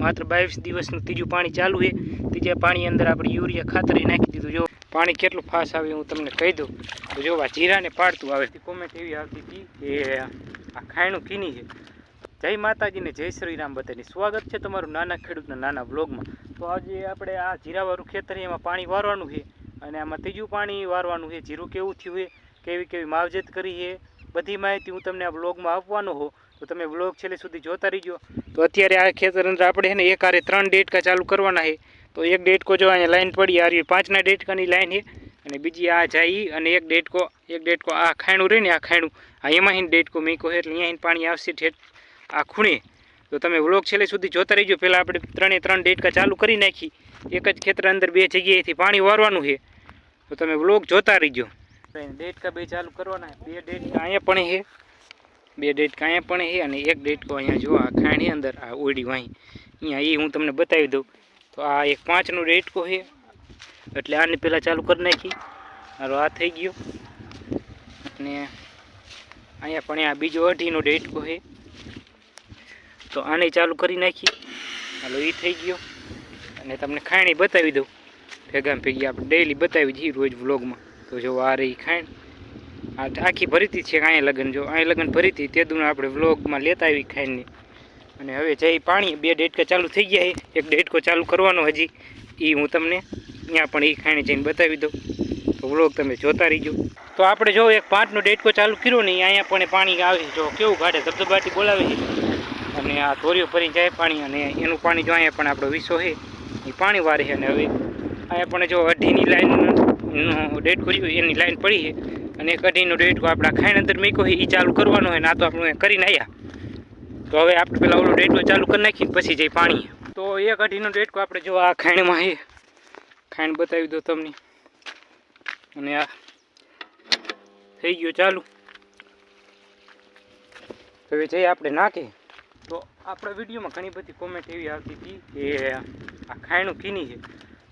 માત્ર બાવીસ દિવસનું ત્રીજું પાણી ચાલુ છે. ત્રીજા પાણી અંદર આપણે યુરિયા ખાતર નાખી દીધું. જો પાણી કેટલું ફાસ્ટ આવે હું તમને કહી દઉં. તો જો આ જીરાને પાડતું આવે. કોમેન્ટ એવી આવતી હતી કે આ ખાયણું કીની છે. જય માતાજીને જય શ્રી રામ બધાની. સ્વાગત છે તમારું નાના ખેડૂતના નાના વ્લોગમાં. તો આજે આપણે આ જીરાવાળું ખેતર એમાં પાણી વારવાનું છે. અને આમાં ત્રીજું પાણી વારવાનું છે. જીરું કેવું થયું છે? કેવી કેવી માવજત કરી છે? બધી માહિતી હું તમને આ વ્લોગમાં આપવાનો હો તો તમે બ્લોગ છેલ્લે સુધી જોતા રહીજો. તો અત્યારે આ ખેતર અંદર આપણે છે ને એક આરે ત્રણ ડેટકા ચાલુ કરવાના છે. તો એક ડેટકો જો અહીંયા લાઈન પડી, આ રહી પાંચના ડેટકાની લાઈન છે. અને બીજી આ જાય અને એક ડેટકો એક ડેટકો આ ખાયણું રહે ને આ ખાયણું આ એમાં હિન ડેટકો મીકો એટલે અહીંયા પાણી આવશે ઠેઠ આ ખૂણે. તો તમે વ્લોગ છેલ્લે સુધી જોતા રહીજો. પહેલાં આપણે ત્રણે ત્રણ ડેટકા ચાલુ કરી નાખી. એક જ ખેતર અંદર બે જગ્યાએથી પાણી વારવાનું છે. તો તમે વ્લોગ જોતા રહીજો. ડેટકા બે ચાલુ કરવાના બે ડેટ અહીંયા પણ છે. બે ડેટકા અહીંયા પણ છે અને એક ડેટ કો અહીંયા જો આ ખાણી અંદર, આ ઓડી વાહી. અહીંયા એ હું તમને બતાવી દઉં. તો આ એક પાંચનો ડેટકો છે. એટલે આને પહેલાં ચાલુ કરી નાખી. મારો આ થઈ ગયો. અને અહીંયા પણ આ બીજો અઢીનો ડેટકો છે. તો આને ચાલુ કરી નાખી. હાલો એ થઈ ગયો. અને તમને ખાણી બતાવી દઉં. ભેગા ભેગી આપણે ડેઈલી બતાવી જઈએ રોજ વ્લોગમાં તો જો આ રહી ખાંડ. આ આખી ભરીતી છે અહીંયા લગન, જો અહીંયા લગન ભરીતી, તે દુના આપણે વ્લોગમાં લેતા આવી ખાંડની. અને હવે જઈ પાણી, બે ડેટકા ચાલુ થઈ ગયા છે. એક ડેટકો ચાલુ કરવાનો હજી. એ હું તમને અહીંયા પણ એ ખાણી જઈને બતાવી દઉં. તો વ્લોગ તમે જોતા રહીજો. તો આપણે જો એક પાંચનો ડેટકો ચાલુ કર્યો ને અહીંયા પણ પાણી આવે જો કેવું ગાઢે ધબધબાટી બોલાવે છે. અને આ ધોરીઓ ભરી જાય પાણી, અને એનું પાણી જો અહીંયા પણ આપણો વિસો છે. એ પાણી વારે છે. અને હવે અહીંયા પણ જો અઢીની લાઈનનો ડેટકો રહ્યો એની લાઈન પડી છે. અને એક અઢીનો ડેટકો આપણા ખાઈને અંદર મૂક્યો એ ચાલુ કરવાનો હોય ને, આ તો આપણે કરીને આવ્યા તો હવે આપણે પેલા ઓલો ડેટકો ચાલુ કરી નાખીએ પછી જઈ પાણી તો એક અઢીનો ડેટકો આપણે જો આ ખાઈણમાં છે. ખાઈણ બતાવી દો તમને. અને આ થઈ ગયો ચાલુ. હવે જઈ આપણે નાખીએ. તો આપણા વિડીયોમાં ઘણી બધી કોમેન્ટ એવી આવતી હતી કે આ ખાયણું કીની છે.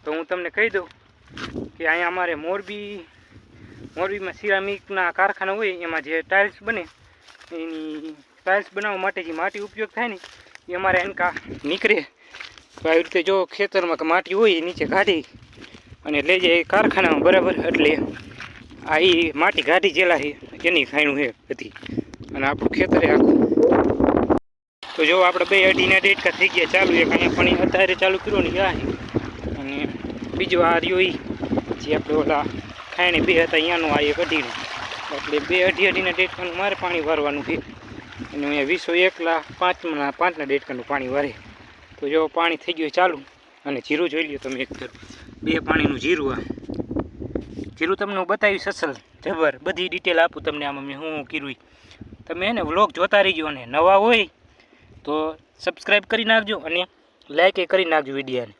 તો હું તમને કહી દઉં. કે અહીંયા અમારે મોરબી, મોરબીમાં સિરામિકના કારખાના હોય, એમાં જે ટાઇલ્સ બને, એની ટાઇલ્સ બનાવવા માટે જે માટી ઉપયોગ થાય ને, એ અમારે એનકા નીકળે. તો આવી રીતે જો ખેતરમાં માટી હોય, એ નીચે કાઢી અને લઈ જાય કારખાનામાં, બરાબર? એટલે આ એ માટી કાઢી જેલા છે એની ખાયણું છે બધી. અને આપણું ખેતરે આખું. તો જો આપણે બે અઢીના ડેટકા થઈ ગયા, ચાલુ એક અહીંયા પાણી અત્યારે ચાલુ કર્યો ને આ અને બીજું આ રહ્યું ઈ. જે આપણે ઓલા ખાણી બે હતા અહીંયાનું આ એક અઢીનું. એટલે બે અઢી અઢીના ડેટકાનું મારે પાણી વારવાનું છે. અને અહીંયા વીસો એકલા પાંચના પાંચના ડેટકાનું પાણી વારે. તો જો પાણી થઈ ગયું ચાલુ, અને જીરું જોઈ લ્યો તમે એક બે પાણીનું જીરું આ. જીરું તમને હું બતાવીશ અસલ, જબર. બધી ડિટેલ આપું તમને આમાં મેં હું કર્યું તમે એને વ્લોગ જોતા રહીજો અને નવા હોય તો સબસ્ક્રાઈબ કરી નાખજો અને લાઈક એ કરી નાખજો વિડીયાને.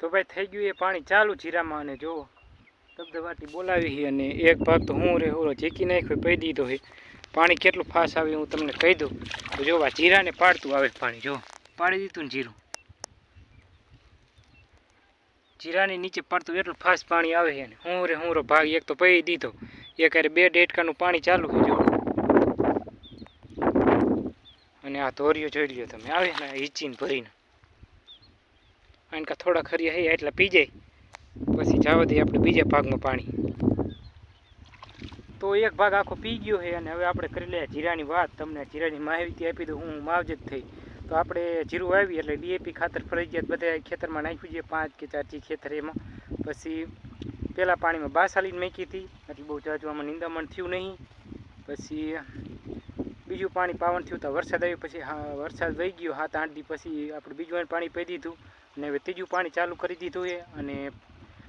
તો ભાઈ થઈ ગયું એ પાણી ચાલુ જીરામાં અને જુઓ. ધબધબાટી બોલાવી છે અને એક ભાગ તો હું રે ઓલો ચેકી નાખ્યો પી દીધો છે પાણી કેટલું ફાસ આવે હું તમને કહી દઉં. તો જો આ જીરાને પાડતું આવે પાણી જો પાડી દીધું ને જીરું. જીરાની નીચે પડતું એટલું ફાસ્ટ પાણી આવે છે હું રે, હું રો ભાગ એક તો પહી દીધો. એક હારે બે ડેટકાનું પાણી ચાલુ જો અને આ ધોરિયો જોઈ લ્યો તમે. આવે ને હિચીને ભરીને. આનકા થોડા ખરી હૈ એટલે પી જાય. પછી જવા દઈએ આપણે બીજા ભાગમાં પાણી. તો એક ભાગ આખો પી ગયો છે અને હવે આપણે કરી લઈએ જીરાની વાત. તમને જીરાની માહિતી આપી દઉં, હું માવજત થઈ. તો આપણે જીરું આવી એટલે ડીએપી ખાતર ફરજિયાત બધા ખેતરમાં નાખ્યું છે, પાંચ કે ચાર ચી ખેતર એમાં. પછી પહેલાં પાણીમાં બાસાલીને મૂકી હતી. એટલે બહુ જાજુ આમાં નિંદામણ થયું નહીં. પછી બીજું પાણી પાવન થયું તો વરસાદ આવ્યો પછી હા, વરસાદ વહી ગયો હાથ આઠ દી પછી આપણે બીજું પાણી પી દીધું અને હવે ત્રીજું પાણી ચાલુ કરી દીધું છે અને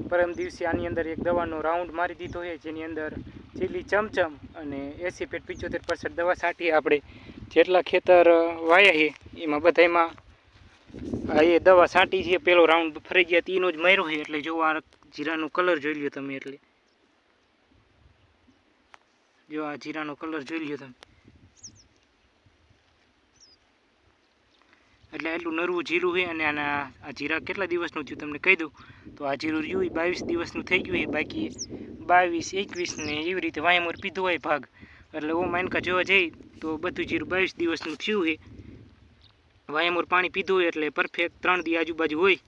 પરમ દિવસે આની અંદર એક દવાનો રાઉન્ડ મારી દીધો છે, જેની અંદર ચીલી ચમચમ અને એસી પેટ પિચોતેર પરસેન્ટ દવા છાંટી આપણે જેટલા ખેતર વાયા છે, એમાં બધામાં હા એ દવા છાંટી છે, પેલો રાઉન્ડ ફરી ગયા તીનો જ માર્યો છે, એટલે જો આ જીરાનો કલર જોઈ લ્યો તમે એટલે. જો આ જીરાનો કલર જોઈ લ્યો તમે. એટલે એટલું નરવું જીરું છે અને આના આ જીરા કેટલા દિવસનું થયું તમને કહી દઉં. તો આ જીરું રહ્યું એ બાવીસ દિવસનું થઈ ગયું છે. બાકી બાવીસ, એકવીસ ને એવી રીતે વાયમોર પીધું હોય ભાગ. એટલે ઓ માનકા જોવા જઈ તો બધું જીરું બાવીસ દિવસનું થયું છે. વાયમોર પાણી પીધું હોય એટલે પરફેક્ટ ત્રણ દી આજુબાજુ હોય.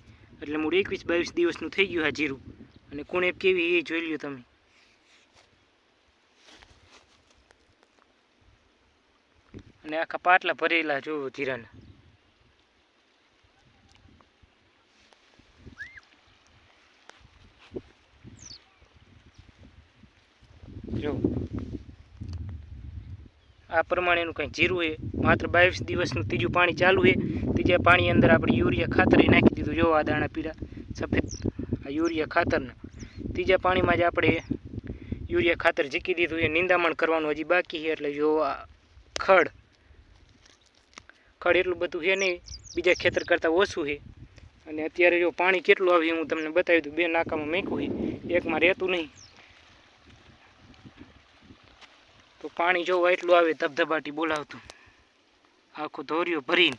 એટલે મૂળ એકવીસ, બાવીસ દિવસનું થઈ ગયું આ જીરું. અને કુણેપ કેવી એ જોઈ લ્યો તમે. અને આખા પાટલા ભરેલા જો જીરાના. જો. આ પ્રમાણેનું કંઈ જીરું છે? માત્ર બાવીસ દિવસનું ત્રીજું પાણી ચાલુ છે. ત્રીજા પાણી અંદર આપણે યુરિયા ખાતર નાખી દીધું. જો આ દાણા પીળા, સફેદ, આ યુરિયા ખાતરના. ત્રીજા પાણીમાં જ આપણે યુરિયા ખાતર ઝીકી દીધું એ નિંદામણ કરવાનું હજી બાકી છે. એટલે જો આ ખડ ખડ એટલું બધું છે નહીં, બીજા ખેતર કરતાં ઓછું છે. અને અત્યારે જો પાણી કેટલું આવ્યું હું તમને બતાવી દઉં. બે નાકામાં મેંકું છે. એકમાં રહેતું નહીં તો પાણી જોવા એટલું આવે ધબધબાટી બોલાવતું. આખું ધોર્યું ભરીને.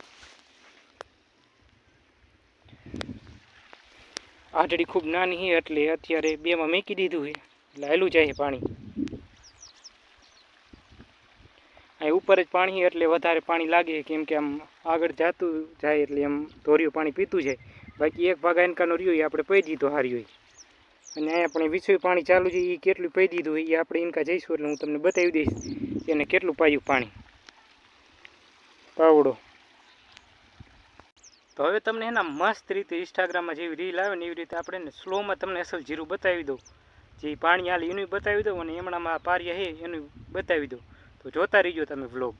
આટડી ખૂબ નાની છે એટલે અત્યારે બેમાં મેકી દીધું છે એટલે હાલું જાય પાણી. અહીં ઉપર જ પાણી એટલે વધારે પાણી લાગે કેમ કે આમ આગળ જતું જાય એટલે એમ ધોર્યું પાણી પીતું જાય. બાકી એક ભાગ એનકાનો રહ્યો આપણે પી દીધો હાર્યો. અને અહીંયા આપણે વિસુય પાણી ચાલુ છે એ કેટલું પી દીધું એ આપણે ઇન્કા જઈશું એટલે હું તમને બતાવી દઈશ એને કેટલું પાયું પાણી. પાવડો. તો હવે તમને એના મસ્ત રીતે ઇન્સ્ટાગ્રામમાં જેવી રીલ આવે ને એવી રીતે આપણે સ્લોમાં તમને અસલ જીરું બતાવી દઉં. જે પાણી હાલે એનું બતાવી દઉં અને એમણામાં પારિયા છે એનું બતાવી દઉં. તો જોતા રહીજો તમે વ્લોગ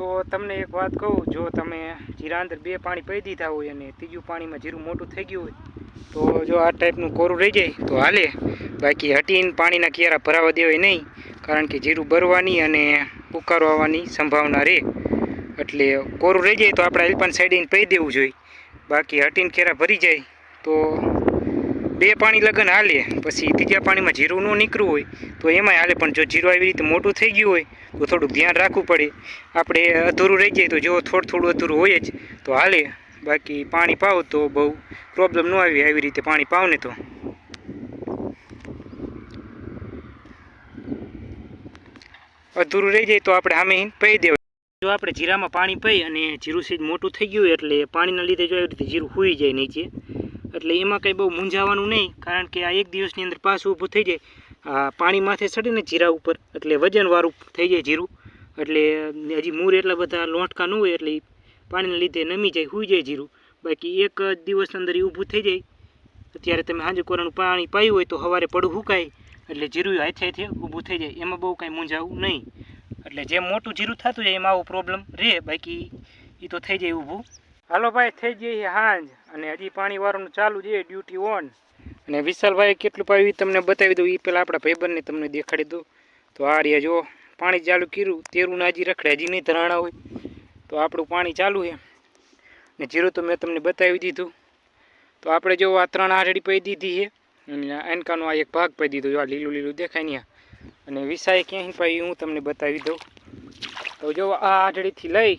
તો તમને એક વાત કહું, જો તમે જીરા અંદર બે પાણી પી દીધા હોય અને ત્રીજું પાણીમાં જીરું મોટું થઈ ગયું હોય, તો જો આ ટાઈપનું કોરું રહી જાય, તો હાલે. બાકી હટીને પાણીના કિયારા ભરાવા દેવાય નહીં, કારણ કે જીરું ભરવાની અને ઉકારો આવવાની સંભાવના રહે. એટલે કોરું રહી જાય તો આપણે હેલ્પન સાઈડીને પી દેવું જોઈએ. બાકી હટીને કેરા ભરી જાય, તો બે પાણી લગન હાલે, પછી ત્રીજા પાણીમાં જીરું ન નીકળવું હોય, તો એમાંય હાલે. પણ જો જીરું આવી રીતે મોટું થઈ ગયું હોય, તો થોડુંક ધ્યાન રાખવું પડે. આપણે અધૂરું રહી જાય તો જો થોડું થોડું અધૂરું હોય જ, તો હાલે. બાકી પાણી પાવ તો બહુ પ્રોબ્લેમ ન આવી આવી રીતે પાણી પાવ ને તો. અધૂરું રહી જાય તો આપણે સામે પહી દેવાય જો આપણે જીરામાં પાણી પહી અને જીરું સીજ મોટું થઈ ગયું એટલે પાણીના લીધે જો આવી રીતે જીરું હુઈ જાય નીચે એટલે એમાં કંઈ બહુ મૂંઝાવાનું નહીં, કારણ કે આ એક દિવસની અંદર પાછું ઊભું થઈ જાય. આ પાણી માથે ચડે ને જીરા ઉપર, એટલે વજનવાળું થઈ જાય જીરું. એટલે હજી મૂર એટલા બધા લોટકા ન હોય, એટલે પાણીને લીધે નમી જાય, હોઈ જાય જીરું. બાકી એક જ દિવસ અંદર એ ઊભું થઈ જાય. અત્યારે તમે સાંજે કોરાનું પાણી પાયું હોય તો સવારે પડું હુકાય, એટલે જીરું હાથે હાથે ઊભું થઈ જાય. એમાં બહુ કાંઈ મૂંઝાવું નહીં. એટલે જેમ મોટું જીરું થતું જાય, એમાં આવો પ્રોબ્લેમ રહે. બાકી એ તો થઈ જાય ઊભું. હાલો ભાઈ, થઈ જઈએ હાંજ અને હજી પાણી વાળવાનું ચાલુ છે ડ્યુટી ઓન અને વિશાલભાઈ કેટલું પાયું તમને બતાવી દઉં એ પહેલાં આપણા ભાઈબંધને તમને દેખાડી દઉં. તો આ રહ્યા જો, પાણી ચાલુ કર્યું, તેરું હજી રખડે, હજી નહીં ધરાણા હોય. તો આપણું પાણી ચાલુ છે. ને જીરું તો મેં તમને બતાવી દીધું. તો આપણે જો આ ત્રણ આરડી પી દીધી છે, અને એનકાનો આ એક ભાગ પી દીધો આ લીલું લીલું દેખાય ને અને વિસાય ક્યાંય પાઈ હું તમને બતાવી દઉં. તો જો આ આઢળીથી લઈ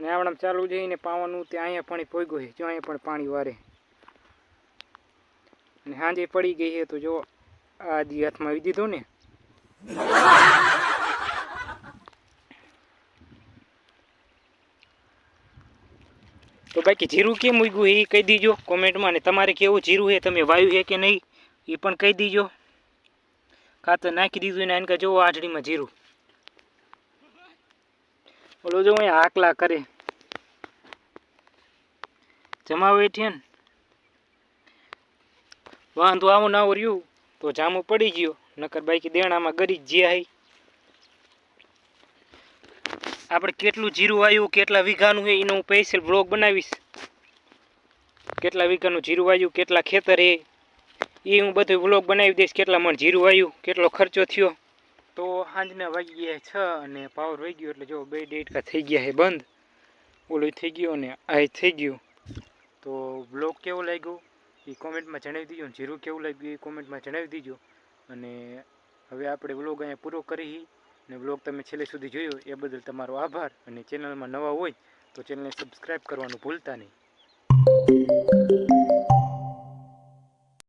અને આવડામ ચાલુ જઈને પાવાનું ત્યાં અહીંયા પાણી પોગ્યું છે. જો અહીંયા પણ પાણી વારે. અને સાંજે પડી ગઈ છે તો જો આ દી હાથમાં આવી દીધો ને. તો બાકી જીરું કેમ ઉગ્યું એ કહી દીજો કોમેન્ટમાં. અને તમારે કેવું જીરું છે? તમે વાયુ છે કે નહીં? એ પણ કહી દીજો. ખાતર નાખી દીધું ને? એનકા જોવો આઠડીમાં જીરું. ઓલો જો અહીંયા આકલા કરે. જમાવે છે ને? વાંધો આવું ના રહ્યું, તો જામું પડી ગયો, નકર બાકી દેણામાં ગરી જ હઈ. આપણે કેટલું જીરું આવ્યું કેટલા વીઘાનું છે એનો હું સ્પેશિયલ બ્લોગ બનાવીશ. કેટલા વીઘાનું જીરું આવ્યું કેટલા ખેતર એ એ હું બધું વ્લોગ બનાવી દઈશ, કેટલા મણ જીરું આવ્યું કેટલો ખર્ચો થયો. તો સાંજના વાગી ગયા છ અને પાવર વહી ગયો એટલે જો બે ડેટકા થઈ ગયા છે બંધ. ઓલું થઈ ગયું અને આ થઈ ગયું. તો બ્લોગ કેવો લાગ્યો? એ કોમેન્ટમાં જણાવી દીજો અને જીરું કેવું લાગ્યું એ કોમેન્ટમાં જણાવી દીજો. અને હવે આપણે વ્લોગ અહીંયા પૂરો કરી અને વ્લોગ તમે છેલ્લે સુધી જોયો એ બદલ તમારો આભાર. અને ચેનલમાં નવા હોય તો ચેનલને સબસ્ક્રાઈબ કરવાનું ભૂલતા નહીં.